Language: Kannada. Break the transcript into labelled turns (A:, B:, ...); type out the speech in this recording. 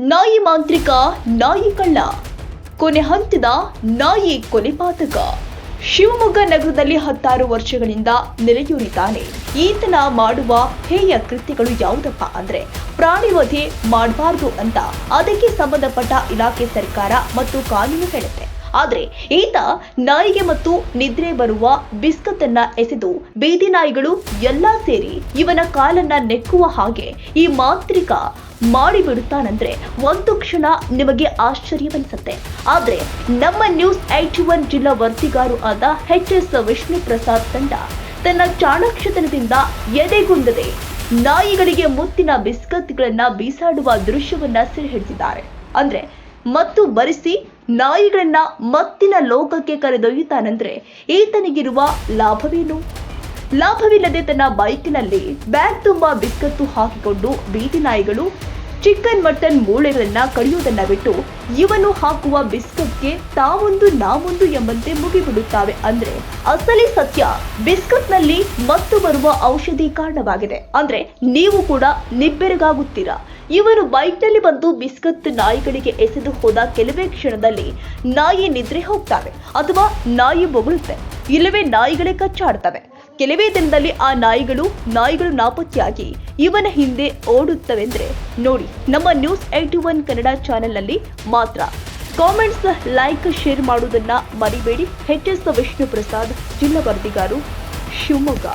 A: ನಾಯಿ ಮಾಂತ್ರಿಕ, ನಾಯಿ ಕಳ್ಳ. ಕೊನೆ ಹಂತದ ನಾಯಿ ಕೊಲೆಪಾತಕ ಶಿವಮೊಗ್ಗ ನಗರದಲ್ಲಿ ಹತ್ತಾರು ವರ್ಷಗಳಿಂದ ನೆಲೆಯೂರಿದ್ದಾನೆ. ಈತನ ಮಾಡುವ ಹೇಯ ಕೃತ್ಯಗಳು ಯಾವುದಪ್ಪ ಅಂದ್ರೆ ಪ್ರಾಣಿ ವಧೆ ಮಾಡಬಾರದು ಅಂತ. ಅದಕ್ಕೆ ಸಂಬಂಧಪಟ್ಟ ಇಲಾಖೆ ಸರ್ಕಾರ ಮತ್ತು ಕಾನೂನು ಹೇಳುತ್ತೆ. ಆದ್ರೆ ಈತ ನಾಯಿಗೆ ಮತ್ತು ನಿದ್ರೆ ಬರುವ ಬಿಸ್ಕತ್ತನ್ನ ಎಸೆದು ಬೀದಿ ನಾಯಿಗಳು ಎಲ್ಲಾ ಸೇರಿ ಇವನ ಕಾಲನ್ನ ನೆಕ್ಕುವ ಹಾಗೆ ಈ ಮಾಂತ್ರಿಕ ಮಾಡಿಬಿಡುತ್ತಾನಂದ್ರೆ ಒಂದು ಕ್ಷಣ ನಿಮಗೆ ಆಶ್ಚರ್ಯವನ್ನಿಸುತ್ತೆ ಆದ್ರೆ ನಮ್ಮ ನ್ಯೂಸ್ ಐಟಿ ಒನ್ ಜಿಲ್ಲಾ ವರದಿಗಾರು ಆದ ಎಚ್ ಎಸ್ ವಿಷ್ಣು ಪ್ರಸಾದ್ ತಂಡ ತನ್ನ ಚಾಣಕ್ಷತನದಿಂದ ಎದೆಗುಂದದೆ ನಾಯಿಗಳಿಗೆ ಮುತ್ತಿನ ಬಿಸ್ಕತ್ಗಳನ್ನ ಬೀಸಾಡುವ ದೃಶ್ಯವನ್ನ ಸೆರೆ ಹಿಡಿದಿದ್ದಾರೆ ಅಂದ್ರೆ ಮತ್ತು ಬರಿಸಿ ನಾಯಿಗಳನ್ನ ಮತ್ತಿನ ಲೋಕಕ್ಕೆ ಕರೆದೊಯ್ಯುತ್ತಾನಂದ್ರೆ ಈತನಿಗಿರುವ ಲಾಭವೇನು? ಲಾಭವಿಲ್ಲದೆ ತನ್ನ ಬೈಕಿನಲ್ಲಿ ಬ್ಯಾಗ್ ತುಂಬಾ ಬಿಕ್ಕತ್ತು ಹಾಕಿಕೊಂಡು ಬೀದಿ ನಾಯಿಗಳು ಚಿಕನ್ ಮಟನ್ ಮೂಳೆಗಳನ್ನ ಕಡಿಯುವುದನ್ನ ಬಿಟ್ಟು ಇವನು ಹಾಕುವ ಬಿಸ್ಕತ್ಗೆ ತಾವೊಂದು ನಾವೊಂದು ಎಂಬಂತೆ ಮುಗಿಬಿಡುತ್ತವೆ. ಅಂದ್ರೆ ಅಸಲಿ ಸತ್ಯ ಬಿಸ್ಕತ್ನಲ್ಲಿ ಮತ್ತು ಬರುವ ಔಷಧಿ ಕಾರಣವಾಗಿದೆ. ಅಂದ್ರೆ ನೀವು ಕೂಡ ನಿಬ್ಬೆರಗಾಗುತ್ತೀರಾ? ಇವರು ಬೈಕ್ನಲ್ಲಿ ಬಂದು ಬಿಸ್ಕತ್ ನಾಯಿಗಳಿಗೆ ಎಸೆದು ಹೋದ ಕೆಲವೇ ಕ್ಷಣದಲ್ಲಿ ನಾಯಿ ನಿದ್ರೆ ಹೋಗ್ತವೆ, ಅಥವಾ ನಾಯಿ ಬೊಗಳುತ್ತೆ. ಇಲ್ಲವೇ ನಾಯಿಗಳೇ ಕಚ್ಚಾಡ್ತವೆ. ಕೆಲವೇ ದಿನದಲ್ಲಿ ಆ ನಾಯಿಗಳು ನಾಯಿಗಳು ನಾಪತ್ತೆಯಾಗಿ ಇವನ ಹಿಂದೆ ಓಡುತ್ತವೆಂದ್ರೆ ನೋಡಿ, ನಮ್ಮ ನ್ಯೂಸ್ ಏಟಿ ಒನ್ ಕನ್ನಡ ಚಾನೆಲ್ನಲ್ಲಿ ಮಾತ್ರ. ಕಾಮೆಂಟ್ಸ್ ಲೈಕ್, ಶೇರ್ ಮಾಡುವುದನ್ನು ಮರಿಬೇಡಿ. ಎಚ್ ಎಸ್ ವಿಷ್ಣು ಪ್ರಸಾದ್ ಜಿಲ್ಲಾ ವರದಿಗಾರು ಶಿವಮೊಗ್ಗ.